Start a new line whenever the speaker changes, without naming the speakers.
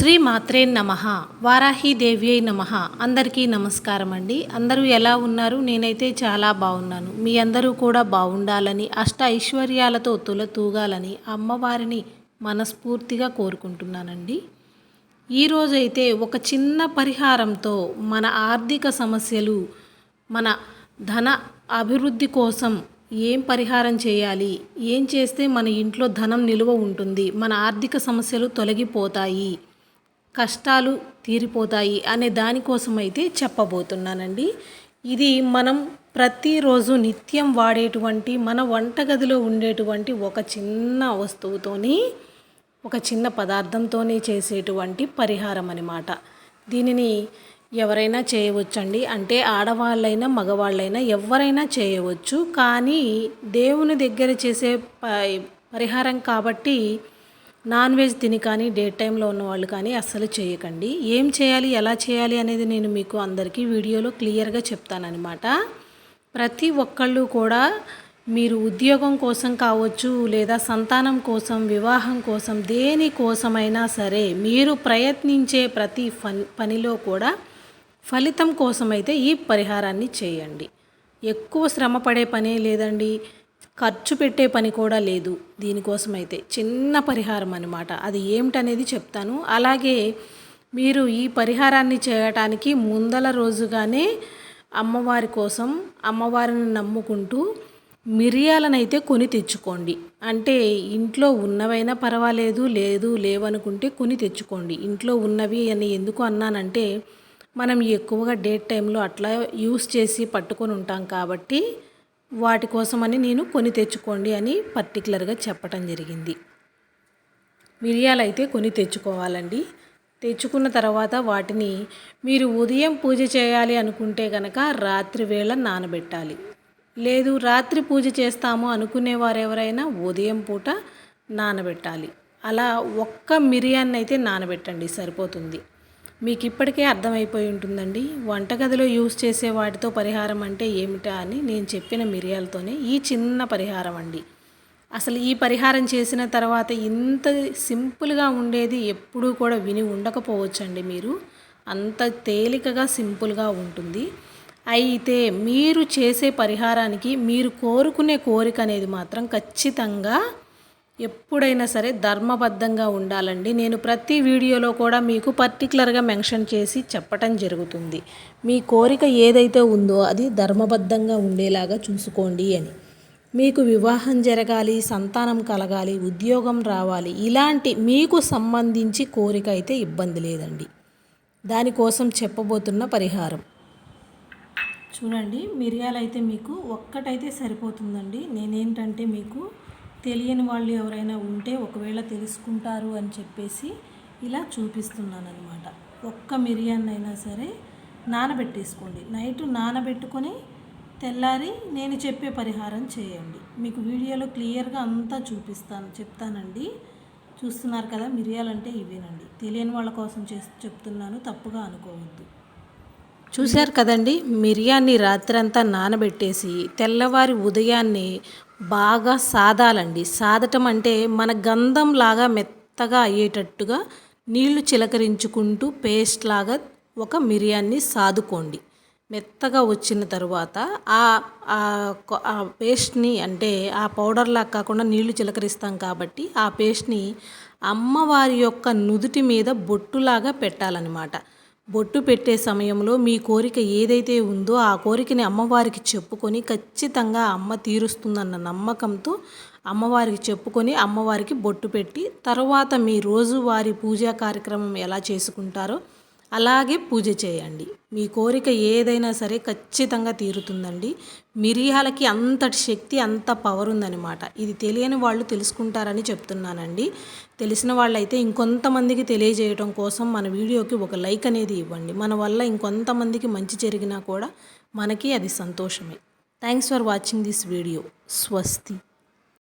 శ్రీ మాత్రే నమ. వారాహిదేవ్యై నమ. అందరికీ నమస్కారం అండి. అందరూ ఎలా ఉన్నారు? నేనైతే చాలా బాగున్నాను. మీ అందరూ కూడా బాగుండాలని అష్ట ఐశ్వర్యాలతో తులతూగాలని అమ్మవారిని మనస్ఫూర్తిగా కోరుకుంటున్నానండి. ఈరోజైతే ఒక చిన్న పరిహారంతో మన ఆర్థిక సమస్యలు మన ధన అభివృద్ధి కోసం ఏం పరిహారం చేయాలి? ఏం చేస్తే మన ఇంట్లో ధనం నిలువ ఉంటుంది? మన ఆర్థిక సమస్యలు తొలగిపోతాయి? కష్టాలు తీరిపోతాయి అనే దానికోసం అయితే చెప్పబోతున్నానండి. ఇది మనం ప్రతిరోజు నిత్యం వాడేటువంటి మన వంటగదిలో ఉండేటువంటి ఒక చిన్న వస్తువుతోని ఒక చిన్న పదార్థంతోనే చేసేటువంటి పరిహారం అన్నమాట దీనిని ఎవరైనా చేయవచ్చండి. అంటే ఆడవాళ్ళైనా మగవాళ్ళైనా ఎవరైనా చేయవచ్చు. కానీ దేవుని దగ్గర చేసే ప- పరిహారం కాబట్టి నాన్ వెజ్ తిని కానీ డే టైంలో ఉన్న వాళ్ళు కానీ అస్సలు చేయకండి. ఏం చేయాలి ఎలా చేయాలి అనేది నేను మీకు అందరికీ వీడియోలో క్లియర్గా చెప్తానమాట ప్రతి ఒక్కళ్ళు కూడా మీరు ఉద్యోగం కోసం కావచ్చు లేదా సంతానం కోసం వివాహం కోసం దేని కోసమైనా సరే మీరు ప్రయత్నించే ప్రతి పనిలో కూడా ఫలితం కోసమైతే ఈ పరిహారాన్ని చేయండి. ఎక్కువ శ్రమ పడే పనే లేదండి. ఖర్చు పెట్టే పని కూడా లేదు దీనికోసం అయితే చిన్న పరిహారం అనమాట అది ఏమిటనేది చెప్తాను. అలాగే మీరు ఈ పరిహారాన్ని చేయటానికి ముందల రోజుగానే అమ్మవారి కోసం అమ్మవారిని నమ్ముకుంటూ మిరియాలనైతే కొని తెచ్చుకోండి. అంటే ఇంట్లో ఉన్నవైనా పర్వాలేదు లేదు లేవనుకుంటే కొని తెచ్చుకోండి. ఇంట్లో ఉన్నవి అని ఎందుకు అన్నానంటే మనం ఎక్కువగా డేట్ టైంలో అట్లా యూస్ చేసి పట్టుకొని ఉంటాం కాబట్టి వాటి కోసమని నేను కొని తెచ్చుకోండి అని పర్టికులర్గా చెప్పటం జరిగింది. మిరియాలు అయితే కొని తెచ్చుకోవాలండి. తెచ్చుకున్న తర్వాత వాటిని మీరు ఉదయం పూజ చేయాలి అనుకుంటే కనుక రాత్రి వేళ నానబెట్టాలి. లేదు రాత్రి పూజ చేస్తాము అనుకునేవారు ఎవరైనా ఉదయం పూట నానబెట్టాలి. అలా ఒక్క మిరియాన్ని అయితే నానబెట్టండి సరిపోతుంది. మీకు ఇప్పటికే అర్థమైపోయి ఉంటుందండి. వంటగదిలో యూస్ చేసే వాటితో పరిహారం అంటే ఏమిటా అని నేను చెప్పిన మిరియాలతోనే ఈ చిన్న పరిహారం అండి. అసలు ఈ పరిహారం చేసిన తర్వాత ఇంత సింపుల్గా ఉండేది ఎప్పుడూ కూడా విని ఉండకపోవచ్చండి మీరు. అంత తేలికగా సింపుల్గా ఉంటుంది. అయితే మీరు చేసే పరిహారానికి మీరు కోరుకునే కోరిక అనేది మాత్రం ఖచ్చితంగా ఎప్పుడైనా సరే ధర్మబద్ధంగా ఉండాలండి. నేను ప్రతి వీడియోలో కూడా మీకు పర్టికులర్గా మెన్షన్ చేసి చెప్పటం జరుగుతుంది. మీ కోరిక ఏదైతే ఉందో అది ధర్మబద్ధంగా ఉండేలాగా చూసుకోండి అని. మీకు వివాహం జరగాలి సంతానం కలగాలి ఉద్యోగం రావాలి ఇలాంటి మీకు సంబంధించి కోరిక అయితే ఇబ్బంది లేదండి. దానికోసం చెప్పబోతున్న పరిహారం. చూడండి మిరియాలు అయితే మీకు ఒక్కటైతే సరిపోతుందండి. నేనేంటంటే మీకు తెలియని వాళ్ళు ఎవరైనా ఉంటే ఒకవేళ తెలుసుకుంటారు అని చెప్పేసి ఇలా చూపిస్తున్నాను అనమాట ఒక్క మిరియాన్నైనా సరే నానబెట్టేసుకోండి. నైట్ నానబెట్టుకొని తెల్లారి నేను చెప్పే పరిహారం చేయండి. మీకు వీడియోలో క్లియర్గా అంతా చూపిస్తాను చెప్తానండి. చూస్తున్నారు కదా మిరియాలు అంటే ఇవేనండి. తెలియని వాళ్ళ కోసం చేసి చెప్తున్నాను తప్పుగా అనుకోవద్దు. చూశారు కదండి మిరియాన్ని రాత్రంతా నానబెట్టేసి తెల్లవారి ఉదయాన్నే బాగా సాదాలండి. సాదటం అంటే మన గంధం లాగా మెత్తగా అయ్యేటట్టుగా నీళ్ళు చిలకరించుకుంటూ పేస్ట్ లాగా ఒక మిరియాన్ని సాదుకోండి. మెత్తగా వచ్చిన తర్వాత ఆ ఆ పేస్ట్ని అంటే ఆ పౌడర్లా కాకుండా నీళ్ళు చిలకరిస్తాం కాబట్టి ఆ పేస్ట్ని అమ్మవారి యొక్క నుదుటి మీద బొట్టులాగా పెట్టాలన్నమాట. బొట్టు పెట్టే సమయంలో మీ కోరిక ఏదైతే ఉందో ఆ కోరికని అమ్మవారికి చెప్పుకొని ఖచ్చితంగా అమ్మ తీరుస్తుందన్న నమ్మకంతో అమ్మవారికి చెప్పుకొని అమ్మవారికి బొట్టు పెట్టి తర్వాత మీ రోజువారీ పూజా కార్యక్రమం ఎలా చేసుకుంటారో అలాగే పూజ చేయండి. మీ కోరిక ఏదైనా సరే ఖచ్చితంగా తీరుతుందండి. మిరియాలకి అంతటి శక్తి అంత పవర్ ఉందన్నమాట. ఇది తెలియని వాళ్ళు తెలుసుకుంటారని చెప్తున్నానండి. తెలిసిన వాళ్ళైతే ఇంకొంతమందికి తెలియజేయడం కోసం మన వీడియోకి ఒక లైక్ అనేది ఇవ్వండి. మన వల్ల ఇంకొంతమందికి మంచి జరిగినా కూడా మనకి అది సంతోషమే. Thanks for watching this video స్వస్తి.